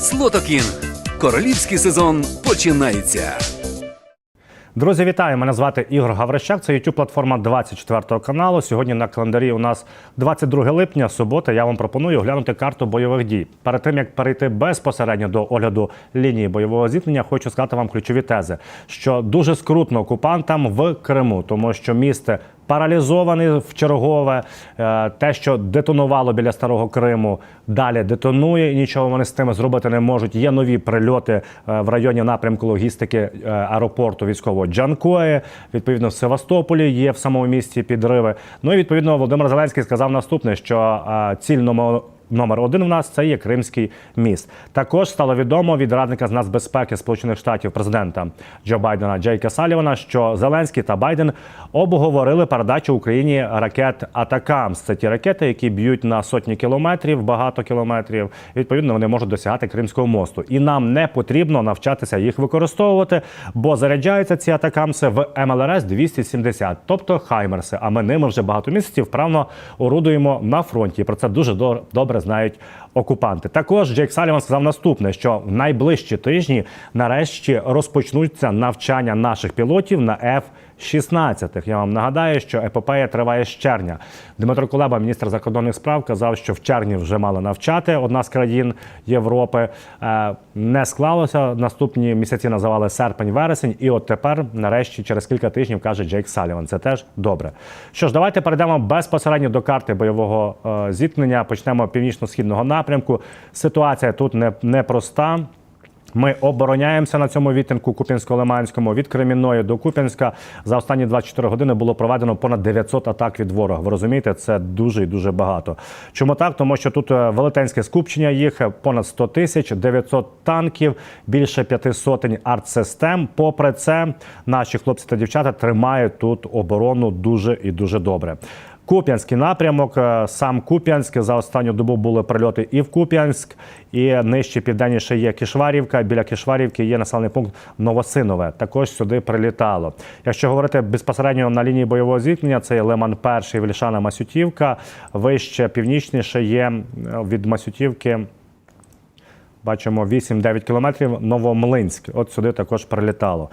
Слотокінг. Королівський сезон починається. Друзі, вітаю! Мене звати Ігор Гаврищак. Це youtube платформа 24 каналу. Сьогодні на календарі у нас 22 липня, субота. Я вам пропоную оглянути карту бойових дій. Перед тим як перейти безпосередньо до огляду лінії бойового зіткнення, хочу сказати вам ключові тези, що дуже скрутно окупантам в Криму, тому що місце. Паралізований в чергове Е, те, що детонувало біля старого Криму, далі детонує і нічого вони з тим зробити не можуть. Є нові прильоти е, в районі напрямку логістики е, аеропорту військового Джанкої. Відповідно, в Севастополі є в самому місті підриви. Ну і відповідно Володимир Зеленський сказав наступне: що ціль номер Номер один в нас це є Кримський міст. Також стало відомо від радника з нацбезпеки Сполучених Штатів президента Джо Байдена Джейка Салівана, що Зеленський та Байден обговорили передачу Україні ракет Атакамс. Це ті ракети, які б'ють на сотні кілометрів, багато кілометрів. Відповідно, вони можуть досягати Кримського мосту. І нам не потрібно навчатися їх використовувати, бо заряджаються ці атакамси в МЛРС 270, тобто Хаймерси. А ми ними вже багато місяців вправно орудуємо на фронті. Про це дуже дор- знають окупанти. Також Джейк Саліван сказав наступне: що в найближчі тижні нарешті розпочнуться навчання наших пілотів на F. 16-х. Я вам нагадаю, що епопея триває з червня. Дмитро Кулеба, міністр закордонних справ, казав, що в червні вже мали навчати одна з країн Європи. Е, не склалося. Наступні місяці називали серпень-вересень, і от тепер, нарешті, через кілька тижнів каже Джейк Саліван. Це теж добре. Що ж, давайте перейдемо безпосередньо до карти бойового е, зіткнення. Почнемо північно-східного напрямку. Ситуація тут непроста. Не ми обороняємося на цьому відтинку Куп'янсько-Лиманському від Кремінної до Куп'янська. За останні 24 години було проведено понад 900 атак від ворога. Ви розумієте, це дуже і дуже багато. Чому так? Тому що тут е, велетенське скупчення їх е, понад 100 тисяч, 900 танків, більше п'яти сотень артсистем. Попри це, наші хлопці та дівчата тримають тут оборону дуже і дуже добре. Куп'янський напрямок, е, сам Куп'янськ. За останню добу були прильоти і в Куп'янськ, і нижче південніше є Кишварівка. Біля Кишварівки є населений пункт Новосинове. Також сюди прилітало. Якщо говорити безпосередньо на лінії бойового зіткнення, це є Лиман Перший, Вільшана Масютівка. Вище північніше є від Масютівки. Бачимо 8-9 кілометрів Новомлинськ. От сюди також прилітало.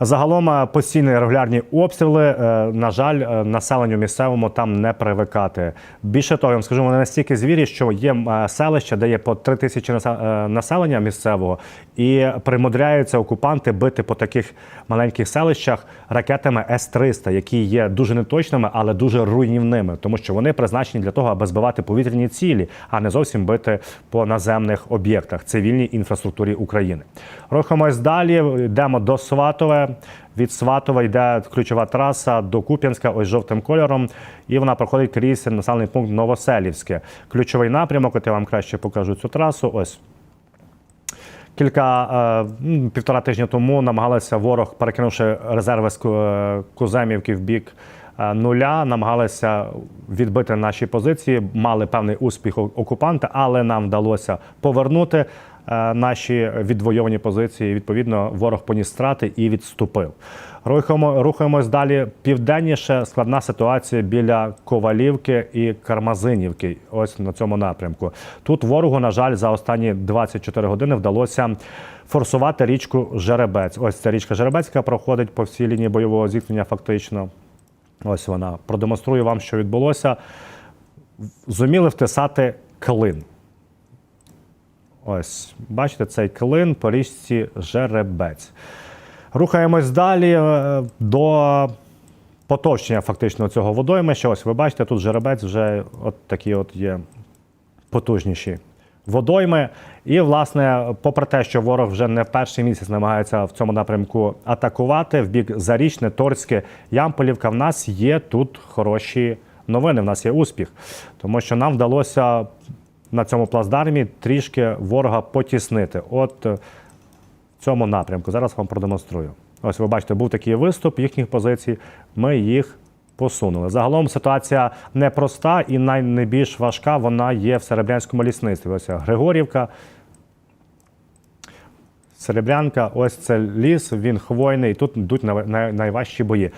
Загалом е, постійні регулярні обстріли. е, На жаль, е, населенню місцевому там не привикати. Більше того, я вам скажу, вони настільки звірі, що є е, селища, де є по 3 тисячі насе- населення місцевого, і примудряються окупанти бити по таких маленьких селищах ракетами С-300, які є дуже неточними, але дуже руйнівними, тому що вони призначені для того, аби збивати повітряні цілі, а не зовсім бити по наземних об'єктах цивільній інфраструктурі України. Рухаємось далі. Йдемо до Сватове. Від Сватова йде ключова траса до Куп'янська, ось жовтим кольором, і вона проходить крізь населений пункт Новоселівське. Ключовий напрямок, от я вам краще покажу цю трасу. Ось Кілька е, півтора тижня тому намагалися ворог, перекинувши резерви з е, Куземівки в бік е, нуля, намагалися відбити наші позиції. Мали певний успіх окупанти, але нам вдалося повернути наші відвойовані позиції. Відповідно, ворог поніс страти і відступив. Рухаємо, рухаємось далі південніше. Складна ситуація біля Ковалівки і Кармазинівки. Ось на цьому напрямку. Тут ворогу, на жаль, за останні 24 години вдалося форсувати річку Жеребець. Ось ця річка Жеребець, яка проходить по всій лінії бойового зіткнення. Фактично, ось вона. Продемонструю вам, що відбулося. Зуміли втисати клин. Ось, бачите, цей клин по річці Жеребець. Рухаємось далі е, до потовщення фактично цього водоймища. Ось ви бачите, тут жеребець вже от такі от є потужніші водойми. І, власне, попри те, що ворог вже не перший місяць намагається в цьому напрямку атакувати, в бік Зарічне, Торське, Ямполівка, в нас є тут хороші новини, в нас є успіх. Тому що нам вдалося на цьому плацдармі трішки ворога потіснити. От е, в цьому напрямку. Зараз вам продемонструю. Ось ви бачите, був такий виступ їхніх позицій. Ми їх посунули. Загалом ситуація непроста і найбільш важка вона є в Серебрянському лісництві. Ось Григорівка. Серебрянка, ось це ліс, він хвойний, і тут йдуть най- най- найважчі бої.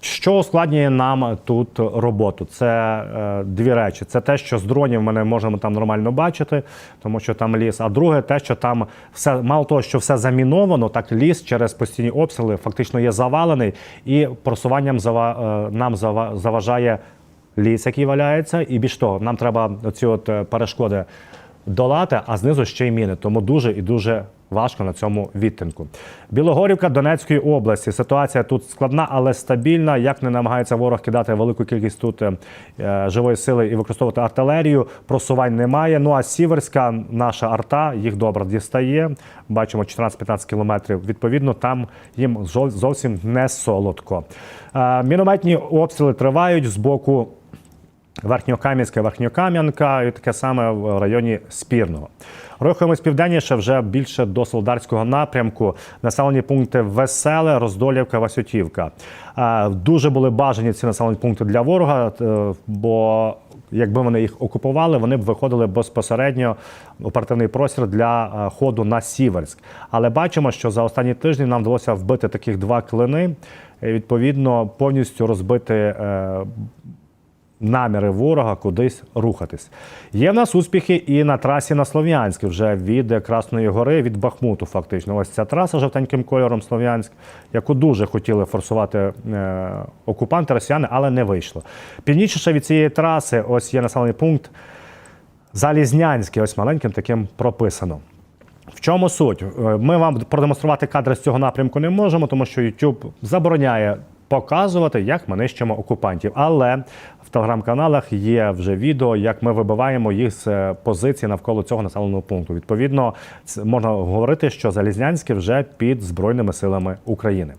Що ускладнює нам тут роботу? Це е, дві речі. Це те, що з дронів ми не можемо там нормально бачити, тому що там ліс. А друге, те, що там все мало того, що все заміновано, так ліс через постійні обстріли фактично є завалений, і просуванням зава, е, нам зава, заважає ліс, який валяється, і більш того, нам треба ці от е, перешкоди долати, а знизу ще й міни. Тому дуже і дуже важко на цьому відтинку. Білогорівка Донецької області. Ситуація тут складна, але стабільна. Як не намагається ворог кидати велику кількість тут е, е, живої сили і використовувати артилерію, просувань немає. Ну а Сіверська, наша арта, їх добре дістає. Бачимо 14-15 кілометрів. Відповідно, там їм зовсім не солодко. Е, Мінометні обстріли тривають з боку Верхньокам'янська, Верхньокам'янка і таке саме в районі Спірного. Рухаємось південніше вже більше до Солдарського напрямку. Населені пункти Веселе, Роздолівка, Васютівка. Е, Дуже були бажані ці населені пункти для ворога, е, бо якби вони їх окупували, вони б виходили безпосередньо в оперативний простір для е, ходу на Сіверськ. Але бачимо, що за останні тижні нам вдалося вбити таких два клини. і, Відповідно, повністю розбити наміри ворога кудись рухатись. Є в нас успіхи і на трасі на Слов'янськ, вже від Красної Гори, від Бахмуту, фактично. Ось ця траса жовтеньким кольором Слов'янськ, яку дуже хотіли форсувати е, окупанти росіяни, але не вийшло. Північніше від цієї траси, ось є населений пункт Залізнянський, ось маленьким таким прописано. В чому суть? Е, Ми вам продемонструвати кадри з цього напрямку не можемо, тому що YouTube забороняє показувати, як ми нищимо окупантів. Але в телеграм-каналах є вже відео, як ми вибиваємо їх з е, позиції навколо цього населеного пункту. Відповідно, можна говорити, що Залізнянське вже під Збройними силами України.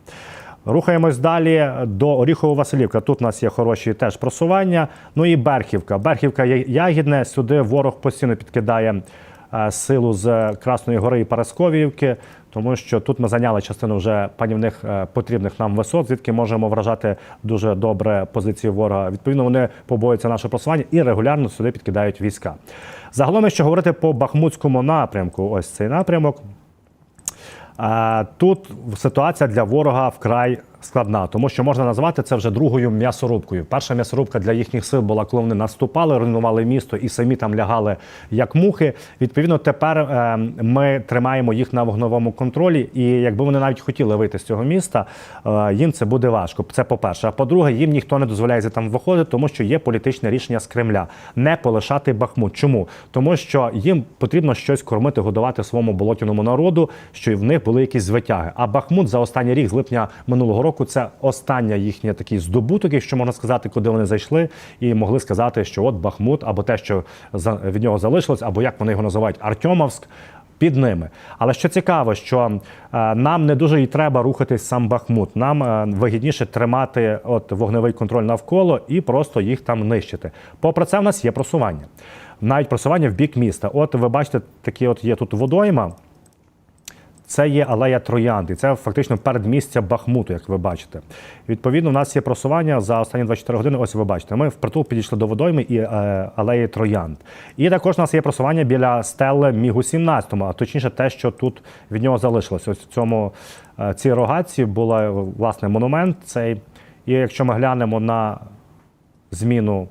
Рухаємось далі до Оріхово-Василівка. Тут у нас є хороші теж просування. Ну і Берхівка. Берхівка є ягідне. Сюди ворог постійно підкидає силу з Красної Гори і Парасковіївки, тому що тут ми зайняли частину вже панівних е, потрібних нам висот, звідки можемо вражати дуже добре позиції ворога. Відповідно, вони побоюються наше просування і регулярно сюди підкидають війська. Загалом, якщо говорити по Бахмутському напрямку, ось цей напрямок. Е, Тут ситуація для ворога вкрай складна, тому що можна назвати це вже другою м'ясорубкою. Перша м'ясорубка для їхніх сил була, коли вони наступали, руйнували місто і самі там лягали як мухи. Відповідно, тепер е, ми тримаємо їх на вогновому контролі, і якби вони навіть хотіли вийти з цього міста, е, їм це буде важко. Це по-перше. А по-друге, їм ніхто не дозволяє там виходити, тому що є політичне рішення з Кремля не полишати Бахмут. Чому? Тому що їм потрібно щось кормити, годувати своєму болотяному народу, що в них були якісь звитяги. А Бахмут за останній рік з липня минулого року це остання їхня такий здобуток, якщо можна сказати, куди вони зайшли, і могли сказати, що от Бахмут, або те, що від нього залишилось, або як вони його називають Артемовськ. Під ними, але що цікаво, що е, нам не дуже і треба рухатись сам Бахмут. Нам е, вигідніше тримати от вогневий контроль навколо і просто їх там нищити. Попри це, в нас є просування, навіть просування в бік міста. От ви бачите, такі от є тут водойма. Це є алея Троянд, і це фактично передмістя Бахмуту, як ви бачите. Відповідно, у нас є просування за останні 24 години. Ось ви бачите. Ми впритул підійшли до водойми і е, алеї Троянд. І також у нас є просування біля стели Мігу 17 а точніше, те, що тут від нього залишилось. Ось в цьому е, цій рогатці був власне монумент. Цей. І якщо ми глянемо на зміну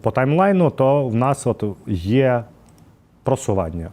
по таймлайну, то в нас от є просування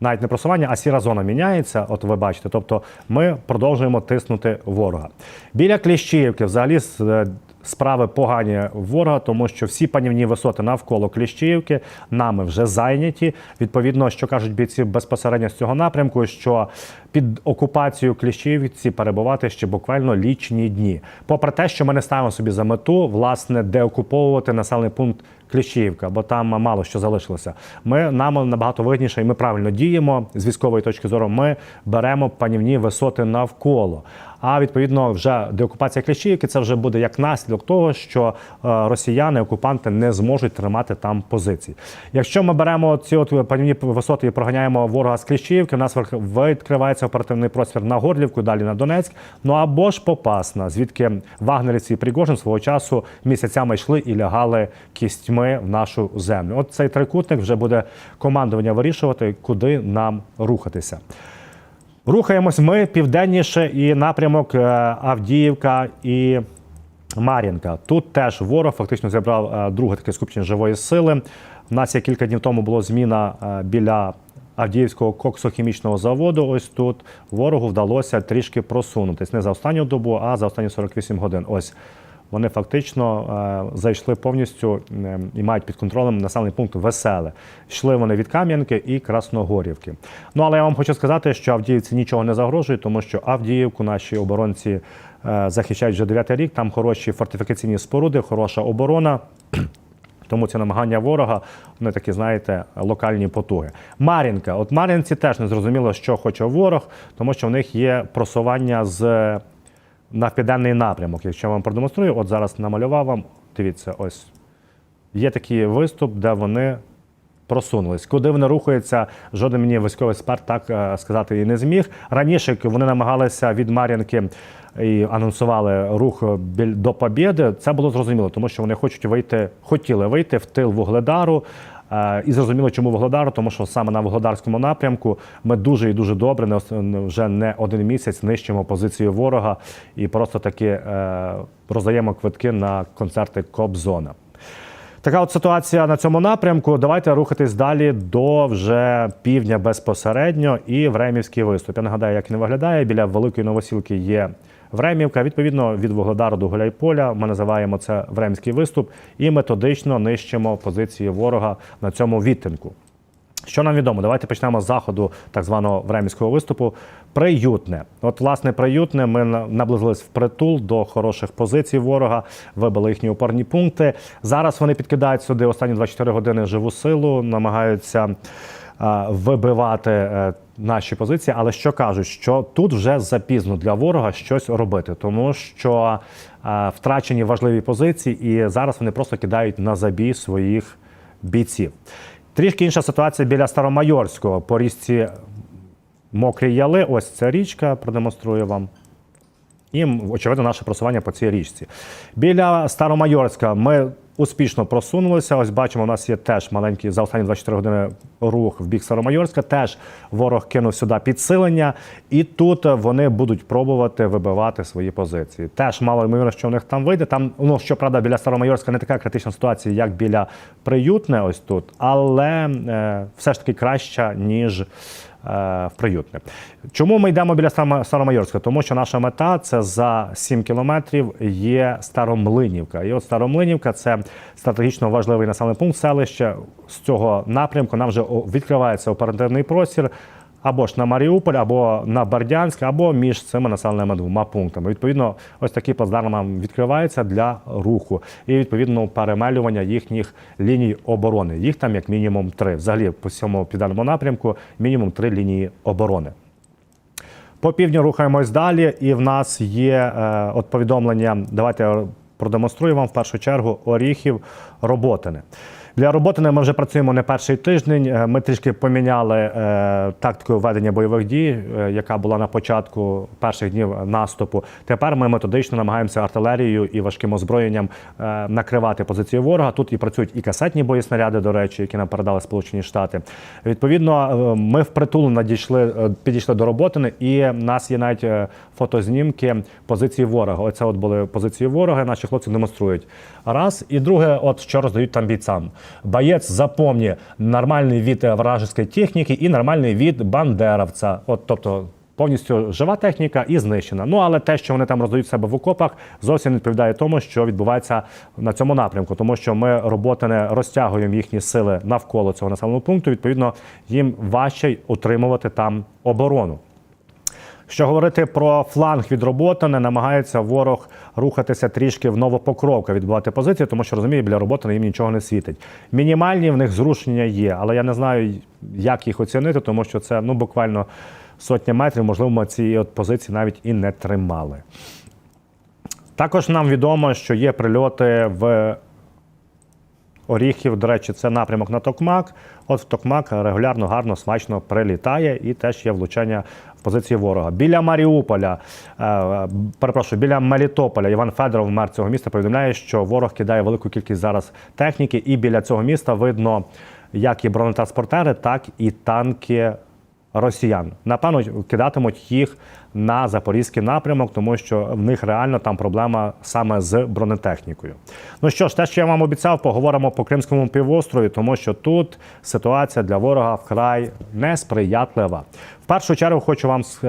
навіть не просування, а сіра зона міняється. От ви бачите. Тобто ми продовжуємо тиснути ворога. Біля Кліщіївки взагалі е, справи погані ворога, тому що всі панівні висоти навколо Кліщіївки нами вже зайняті. Відповідно, що кажуть бійці безпосередньо з цього напрямку, що під окупацією Кліщіївці перебувати ще буквально лічні дні. Попри те, що ми не ставимо собі за мету власне деокуповувати населений пункт Кліщіївка, бо там мало що залишилося. Ми нам набагато вигідніше, і ми правильно діємо з військової точки зору. Ми беремо панівні висоти навколо. А відповідно, вже деокупація Кліщіївки це вже буде як наслідок того, що е, росіяни, окупанти не зможуть тримати там позиції. Якщо ми беремо ці от панівні висоти і проганяємо ворога з Кліщіївки, у нас вик- відкривається оперативний простір на Горлівку, далі на Донецьк. Ну або ж Попасна, звідки вагнерівці і Пригожин свого часу місяцями йшли і лягали кістьми в нашу землю. От цей трикутник вже буде командування вирішувати, куди нам рухатися. Рухаємось ми південніше і напрямок е, Авдіївка і Мар'їнка. Тут теж ворог фактично зібрав е, друге таке скупчення живої сили. У нас є кілька днів тому була зміна е, біля Авдіївського коксохімічного заводу. Ось тут ворогу вдалося трішки просунутись не за останню добу, а за останні 48 годин. Ось вони фактично е, зайшли повністю е, і мають під контролем населений пункт Веселе. Йшли вони від Кам'янки і Красногорівки. Ну але я вам хочу сказати, що Авдіївці нічого не загрожує, тому що Авдіївку наші оборонці е, захищають вже 9 рік. Там хороші фортифікаційні споруди, хороша оборона. Тому ці намагання ворога, вони такі, знаєте, локальні потуги. Мар'їнка. От Мар'їнці теж не зрозуміло, що хоче ворог, тому що в них є просування з на південний напрямок. Якщо я вам продемонструю, от зараз намалював вам, дивіться, ось є такий виступ, де вони просунулись. Куди вони рухаються, жоден мені військовий експерт так е, сказати і не зміг. Раніше вони намагалися від Мар'їнки і анонсували рух до Побєди. Це було зрозуміло, тому що вони хочуть вийти, хотіли вийти в тил Вугледару. Е, І зрозуміло, чому Вугледару, тому що саме на Вугледарському напрямку ми дуже і дуже добре, вже не один місяць нищимо позицію ворога і просто таки е, роздаємо квитки на концерти Кобзона. Така от ситуація на цьому напрямку. Давайте рухатись далі до вже півдня безпосередньо і Времівський виступ. Я нагадаю, як він виглядає. Біля Великої Новосілки є Времівка. Відповідно, від Вугледару до Гуляйполя ми називаємо це Времський виступ і методично нищимо позиції ворога на цьому відтинку. Що нам відомо? Давайте почнемо з заходу так званого времівського виступу. Приютне. От, власне, приютне. Ми наблизились в притул до хороших позицій ворога, вибили їхні опорні пункти. Зараз вони підкидають сюди останні 24 години живу силу, намагаються а, вибивати е, наші позиції. Але що кажуть, що тут вже запізно для ворога щось робити, тому що а, втрачені важливі позиції, і зараз вони просто кидають на забій своїх бійців. Трішки інша ситуація біля Старомайорського по річці Мокрі Яли. Ось ця річка, продемонструю вам. І, очевидно, наше просування по цій річці. Біля Старомайорська ми успішно просунулися. Ось бачимо, у нас є теж маленький за останні 24 години рух в бік Старомайорська. Теж ворог кинув сюди підсилення, і тут вони будуть пробувати вибивати свої позиції. Теж мало ймовірно, що в них там вийде. Там, ну щоправда, біля Старомайорська не така критична ситуація, як біля Приютне, ось тут, але е, все ж таки краща, ніж. Е, В приютне. Чому ми йдемо біля Старома- Старомайорська? Тому що наша мета це за 7 кілометрів є Старомлинівка. І от Старомлинівка це стратегічно важливий населений пункт селища. З цього напрямку нам вже відкривається оперативний простір або ж на Маріуполь, або на Бердянськ, або між цими населеними двома пунктами. Відповідно, ось такий плацдарм нам відкривається для руху і відповідно перемелювання їхніх ліній оборони. Їх там як мінімум три. Взагалі по всьому південному напрямку мінімум три лінії оборони. По півдню рухаємось далі, і в нас є е, от повідомлення. Давайте я продемонструю вам в першу чергу Оріхів Роботине. Для Роботини ми вже працюємо не перший тиждень. Е, Ми трішки поміняли е, тактику ведення бойових дій, е, яка була на початку перших днів наступу. Тепер ми методично намагаємося артилерією і важким озброєнням накривати позиції ворога. Тут і працюють і касетні боєснаряди, до речі, які нам передали Сполучені Штати. Відповідно, ми впритул надійшли, підійшли до роботи, і в нас є навіть фотознімки позиції ворога. Оце от були позиції ворога. Наші хлопці демонструють. Раз і друге, от що роздають там бійцям. Боєць запомні нормальний від вражеської техніки і нормальний від бандеровця. От тобто. Повністю жива техніка і знищена. Ну але те, що вони там роздають себе в окопах, зовсім не відповідає тому, що відбувається на цьому напрямку, тому що ми роботи не розтягуємо їхні сили навколо цього населеного пункту. Відповідно, їм важче утримувати там оборону. Що говорити про фланг від роботи, не намагається ворог рухатися трішки в Новопокровка, відбувати позиції, тому що розуміє, біля роботи їм нічого не світить. Мінімальні в них зрушення є, але я не знаю, як їх оцінити, тому що це ну буквально сотні метрів, можливо, ми ці от позиції навіть і не тримали. Також нам відомо, що є прильоти в Оріхів, до речі, це напрямок на Токмак. От в Токмак регулярно, гарно, смачно прилітає і теж є влучання позиції ворога. Біля Маріуполя, е, перепрошую, біля Мелітополя Іван Федоров, мер цього міста, повідомляє, що ворог кидає велику кількість зараз техніки, і біля цього міста видно як і бронетранспортери, так і танки росіян. Напевно, кидатимуть їх на запорізький напрямок, тому що в них реально там проблема саме з бронетехнікою. Ну що ж, те, що я вам обіцяв, поговоримо по Кримському півострові, тому що тут ситуація для ворога вкрай несприятлива. В першу чергу хочу вам е,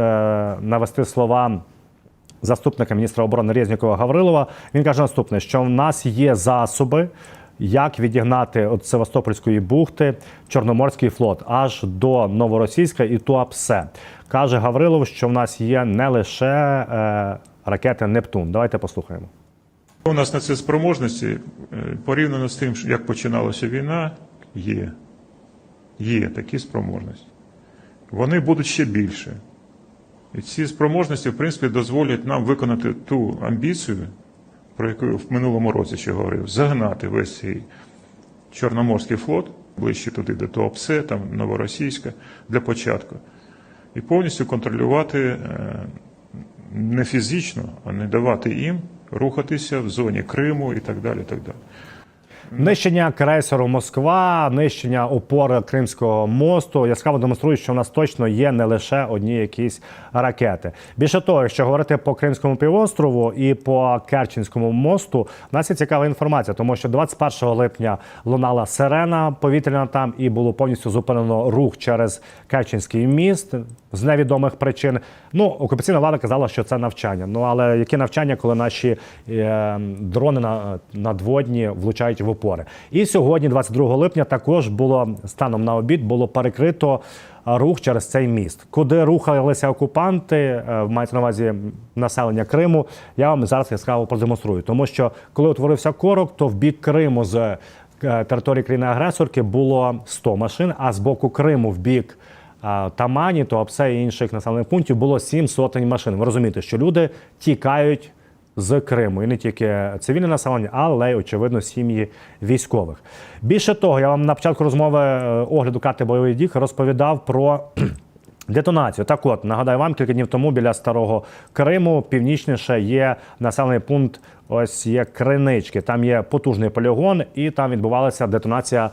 навести слова заступника міністра оборони Резнікова Гаврилова. Він каже наступне: що в нас є засоби. Як відігнати від Севастопольської бухти Чорноморський флот аж до Новоросійська і Туапсе. Каже Гаврилов, що в нас є не лише е, ракети Нептун. Давайте послухаємо. У нас на це спроможності е, порівняно з тим, як починалася війна, є. Є такі спроможності. Вони будуть ще більше. І ці спроможності, в принципі, дозволять нам виконати ту амбіцію, про яку в минулому році ще говорив, загнати весь цей Чорноморський флот ближче туди, до Туапсе, там Новоросійська, для початку. І повністю контролювати е, не фізично, а не давати їм рухатися в зоні Криму і так далі. І так далі. Нищення крейсеру Москва, нищення опори Кримського мосту яскраво демонструють, що в нас точно є не лише одні якісь ракети. Більше того, якщо говорити по Кримському півострову і по Керченському мосту, у нас є цікава інформація, тому що 21 липня лунала сирена повітряна там і було повністю зупинено рух через Керченський міст з невідомих причин. Ну, окупаційна влада казала, що це навчання. Ну але які навчання, коли наші е, дрони на, надводні влучають в опори? І сьогодні, 22 липня, також було станом на обід, було перекрито е, рух через цей міст. Куди рухалися окупанти, е, мається на увазі населення Криму. Я вам зараз яскраво продемонструю, тому що коли утворився корок, то в бік Криму з е, території країни-агресорки було 100 машин, а з боку Криму в бік Тамані, Туапсе і інших населених пунктів було сім сотень машин. Ви розумієте, що люди тікають з Криму, і не тільки цивільне населення, але й очевидно сім'ї військових. Більше того, я вам на початку розмови е, огляду карти бойових дій розповідав про. Детонацію. Так от, нагадаю вам, кілька днів тому біля Старого Криму, північніше є населений пункт, ось є Кринички. Там є потужний полігон, і там відбувалася детонація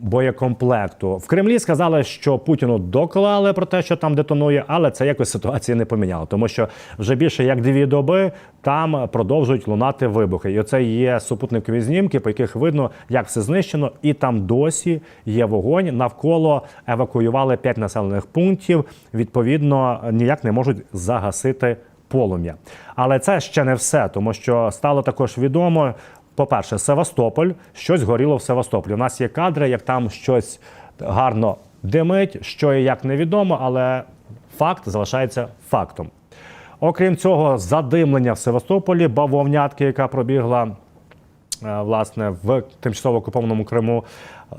боєкомплекту. В Кремлі сказали, що Путіну доклали про те, що там детонує, але це якось ситуації не поміняло, тому що вже більше як дві доби там продовжують лунати вибухи. І оце є супутникові знімки, по яких видно, як все знищено, і там досі є вогонь. Навколо евакуювали п'ять населених пунктів. Відповідно, ніяк не можуть загасити полум'я. Але це ще не все, тому що стало також відомо. По-перше, Севастополь, щось горіло в Севастополі. У нас є кадри, як там щось гарно димить, що і як невідомо, але факт залишається фактом. Окрім цього, задимлення в Севастополі, бавовнятки, яка пробігла е, власне в тимчасово окупованому Криму.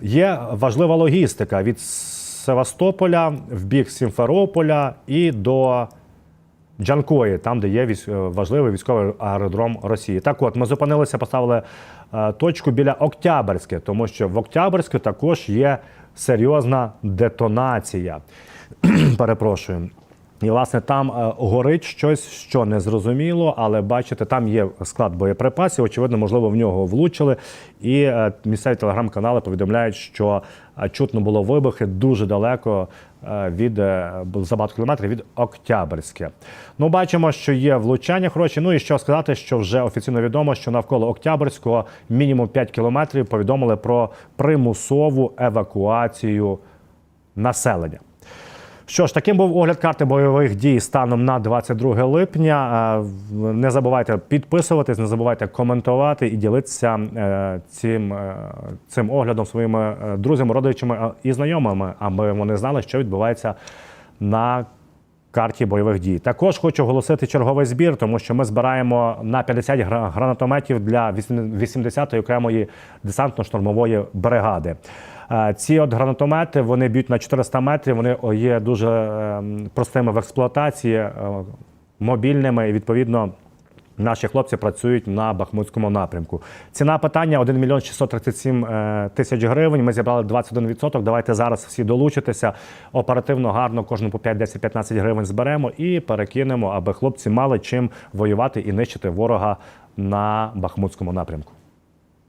Є важлива логістика від Севастополя в бік Сімферополя і до Джанкої, там, де є військ- е, важливий військовий аеродром Росії. Так от, ми зупинилися, поставили е, точку біля Октябрьське, тому що в Октябрьську також є серйозна детонація. Перепрошую. І, власне, там е, горить щось, що не зрозуміло, але бачите, там є склад боєприпасів. Очевидно, можливо, в нього влучили. І місцеві телеграм-канали повідомляють, що чутно було вибухи дуже далеко від е, за багато кілометрів від Октябрьське. Ну, бачимо, що є влучання хороші. Ну і що сказати, що вже офіційно відомо, що навколо Октябрьського мінімум 5 кілометрів повідомили про примусову евакуацію населення. Що ж, таким був огляд карти бойових дій станом на 22 липня. Е, Не забувайте підписуватись, не забувайте коментувати і ділитися е, цим, е, цим оглядом своїми друзями, родичами і знайомими, аби вони знали, що відбувається на карті бойових дій. Також хочу оголосити черговий збір, тому що ми збираємо на 50 гра- гранатометів для 80-ї окремої десантно-штурмової бригади. Е, Ці от гранатомети вони б'ють на 400 метрів. Вони є дуже ем, простими в експлуатації, е, мобільними і відповідно. Наші хлопці працюють на Бахмутському напрямку. Ціна питання 1 мільйон 637 е, тисяч гривень. Ми зібрали 21%. Давайте зараз всі долучитися. Оперативно, гарно, кожну по 5, 10, 15 гривень зберемо і перекинемо, аби хлопці мали чим воювати і нищити ворога на Бахмутському напрямку.